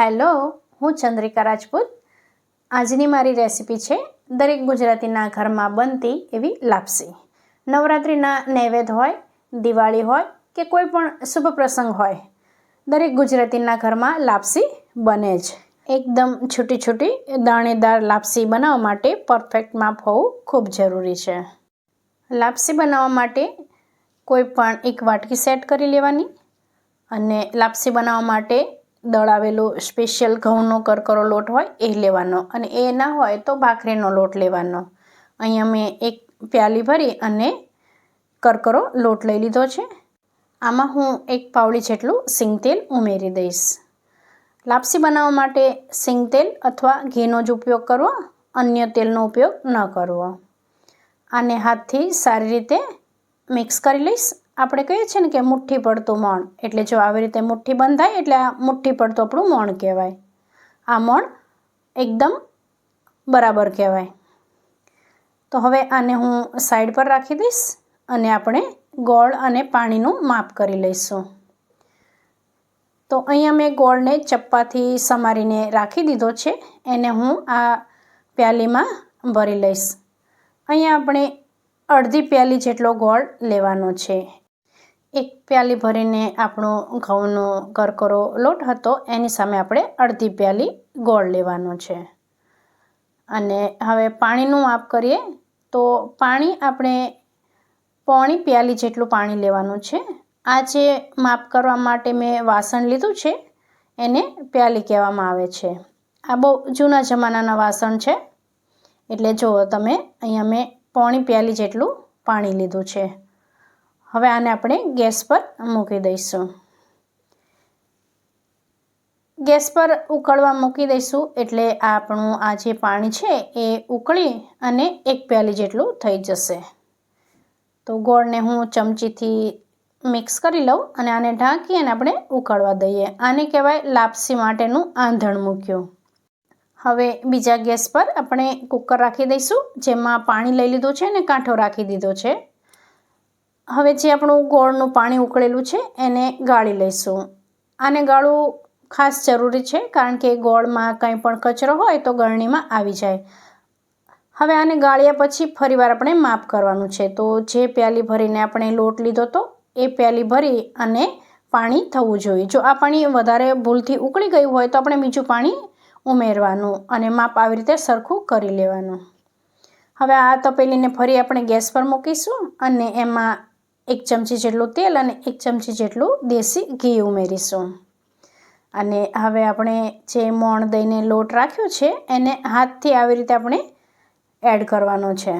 Hello, હું ચંદ્રિકા રાજપૂત. આજની મારી રેસિપી છે, દરેક ગુજરાતીના ઘરમાં બનતી એવી લાપસી. નવરાત્રિના નૈવેદ્ય હોય, દિવાળી હોય કે કોઈ પણ શુભ પ્રસંગ હોય, દરેક ગુજરાતીના ઘરમાં લાપસી બને જ. એકદમ છૂટી છૂટી દાણેદાર લાપસી બનાવવા માટે પરફેક્ટ માપ હોવું ખૂબ જરૂરી છે. લાપસી બનાવવા માટે કોઈ પણ એક વાટકી સેટ કરી લેવાની અને લાપસી બનાવવા માટે દળાવેલો સ્પેશિયલ ઘઉંનો કરકરો લોટ હોય એ લેવાનો અને એ ના હોય તો ભાખરીનો લોટ લેવાનો. અહીંયા મેં એક પ્યાલી ભરી અને કરકરો લોટ લઈ લીધો છે. આમાં હું એક પાવડી જેટલું સિંગતેલ ઉમેરી દઈશ. લાપસી બનાવવા માટે સિંગતેલ અથવા ઘીનો જ ઉપયોગ કરવો, અન્ય તેલનો ઉપયોગ ન કરવો. આને હાથથી સારી રીતે મિક્સ કરી લઈશ આપણે કહીએ છીએ ને કે મુઠ્ઠી પડતું મોણ. એટલે જો આવી રીતે મુઠ્ઠી બંધ થાય એટલે આ મુઠ્ઠી પડતું આપણું મોણ કહેવાય. આ મોણ એકદમ બરાબર કહેવાય. તો હવે આને હું સાઈડ પર રાખી દઈશ અને આપણે ગોળ અને પાણીનું માપ કરી લઈશું. તો અહીંયા મેં ગોળને ચપ્પાથી સમારીને રાખી દીધો છે. એને હું આ પ્યાલીમાં ભરી લઈશ. અહીંયા આપણે અડધી પ્યાલી જેટલો ગોળ લેવાનો છે. એક પ્યાલી ભરીને આપણો ઘઉંનો કરકરો લોટ હતો, એની સામે આપણે અડધી પ્યાલી ગોળ લેવાનો છે. અને હવે પાણીનું માપ કરીએ, તો પાણી આપણે પોણી પ્યાલી જેટલું પાણી લેવાનું છે. આ જે માપ કરવા માટે મેં વાસણ લીધું છે, એને પ્યાલી કહેવામાં આવે છે. આ બહુ જૂના જમાનાના વાસણ છે, એટલે જુઓ તમે, અહીંયા મેં પોણી પ્યાલી જેટલું પાણી લીધું છે. હવે આને આપણે ગેસ પર મૂકી દઈશું. ગેસ પર ઉકળવા મૂકી દઈશું એટલે આપણું આ જે પાણી છે એ ઉકળી અને એક પ્યાલી જેટલું થઈ જશે. તો ગોળને હું ચમચીથી મિક્સ કરી લઉં અને આને ઢાંકી અને આપણે ઉકળવા દઈએ. આને કહેવાય લાપસી માટેનું આંધણ મૂક્યું. હવે બીજા ગેસ પર આપણે કુકર રાખી દઈશું, જેમાં પાણી લઈ લીધું છે અને કાંઠો રાખી દીધો છે. હવે જે આપણું ગોળનું પાણી ઉકળેલું છે, એને ગાળી લઈશું. આને ગાળવું ખાસ જરૂરી છે, કારણ કે ગોળમાં કંઈ પણ કચરો હોય તો ગળણીમાં આવી જાય. હવે આને ગાળ્યા પછી ફરીવાર આપણે માપ કરવાનું છે. તો જે પ્યાલી ભરીને આપણે લોટ લીધો હતો એ પ્યાલી ભરી અને પાણી થવું જોઈએ. જો આ પાણી વધારે ભૂલથી ઉકળી ગયું હોય તો આપણે બીજું પાણી ઉમેરવાનું અને માપ આવી રીતે સરખું કરી લેવાનું. હવે આ તપેલીને ફરી આપણે ગેસ પર મૂકીશું અને એમાં એક ચમચી જેટલું તેલ અને એક ચમચી જેટલું દેશી ઘી ઉમેરીશું. અને હવે આપણે જે મોણ દઈને લોટ રાખ્યો છે, એને હાથથી આવી રીતે આપણે એડ કરવાનો છે.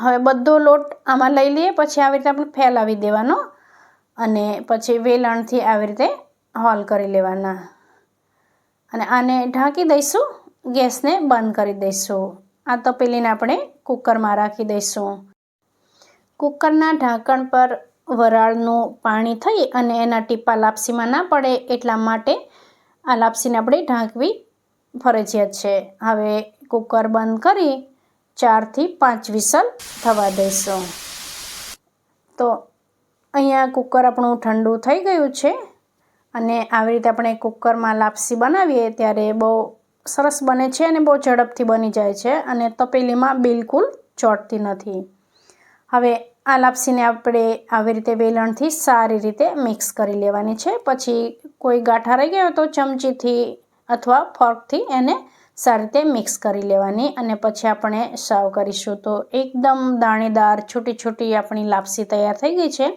હવે બધો લોટ આમાં લઈ લઈએ, પછી આવી રીતે આપણે ફેલાવી દેવાનો અને પછી વેલણથી આવી રીતે હોલ કરી લેવાના. અને આને ઢાંકી દઈશું, ગેસને બંધ કરી દઈશું. આ તપેલીને આપણે કુકરમાં રાખી દઈશું. કુકરના ઢાંકણ પર વરાળનું પાણી થઈ અને એના ટીપા લાપસીમાં ના પડે એટલા માટે આ લાપસીને આપણે ઢાંકવી ફરજિયાત છે. હવે કુકર બંધ કરી ચારથી પાંચ વિસલ થવા દઈશું. તો અહીંયા કુકર આપણું ઠંડુ થઈ ગયું છે અને આવી રીતે આપણે કુકરમાં લાપસી બનાવીએ ત્યારે બહુ સરસ બને છે અને બહુ ઝડપથી બની જાય છે અને તપેલીમાં બિલકુલ ચોટતી નથી. હવે આ લાપસીને આપણે આવી રીતે વેલણથી સારી રીતે મિક્સ કરી લેવાની છે. પછી કોઈ ગાંઠા રહી ગયો તો ચમચીથી અથવા ફોર્કથી એને સારી રીતે મિક્સ કરી લેવાની અને પછી આપણે સર્વ કરીશું. તો એકદમ દાણેદાર છૂટી છૂટી આપણી લાપસી તૈયાર થઈ ગઈ છે.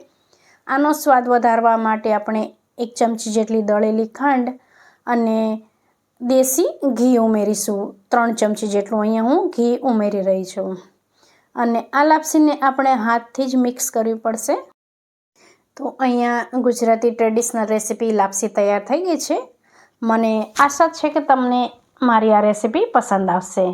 આનો સ્વાદ વધારવા માટે આપણે એક ચમચી જેટલી દળેલી ખાંડ અને દેશી ઘી ઉમેરીશું. ત્રણ ચમચી જેટલું અહીંયા હું ઘી ઉમેરી રહી છું. અને આ લાપસીને આપણે હાથથી જ મિક્સ કરવી પડશે. તો અહીંયા ગુજરાતી ટ્રેડિશનલ રેસીપી લાપસી તૈયાર થઈ ગઈ છે. મને આશા છે કે તમને મારી આ રેસીપી પસંદ આવશે.